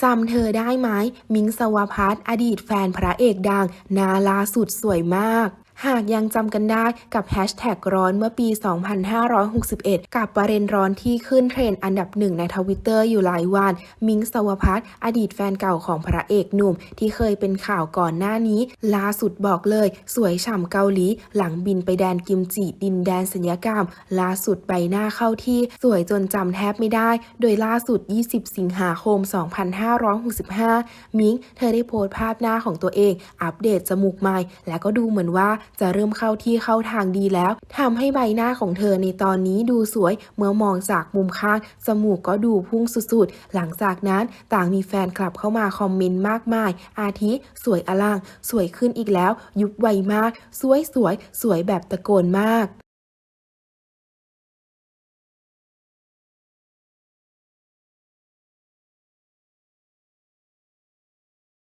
จำเธอได้ไหม มิงสวพัฒน์อดีตแฟนพระเอกดัง นาลาสุดสวยมากหากยังจำกันได้กับแฮชแท็กร้อนเมื่อปี 2561 กับประเด็นร้อนที่ขึ้นเทรนด์อันดับหนึ่งในทวิตเตอร์อยู่หลายวัน มิงสวพัฒน์อดีตแฟนเก่าของพระเอกหนุ่ม ที่เคยเป็นข่าวก่อนหน้านี้ ล่าสุดบอกเลย สวยฉ่ำเกาหลี หลังบินไปแดนกิมจิดินแดนสัญญกรรม ล่าสุดใบหน้าเข้าที่ สวยจนจำแทบไม่ได้ โดยล่าสุด 20 สิงหาคม 2565 มิงเธอได้โพสต์ภาพหน้าของตัวเอง อัปเดตจมูกใหม่ และก็ดูเหมือนว่าจะเริ่มเข้าที่เข้าทางดีแล้วทำให้ใบหน้าของเธอในตอนนี้ดูสวย เมื่อมองจากมุมข้าง จมูกก็ดูพุ่งสุดๆ หลังจากนั้นต่างมีแฟนคลับเข้ามาคอมเมนต์มากมาย อาทิ สวยอลัง สวยขึ้นอีกแล้ว ยุบไวมาก สวยสวยๆสวยแบบตะโกนมาก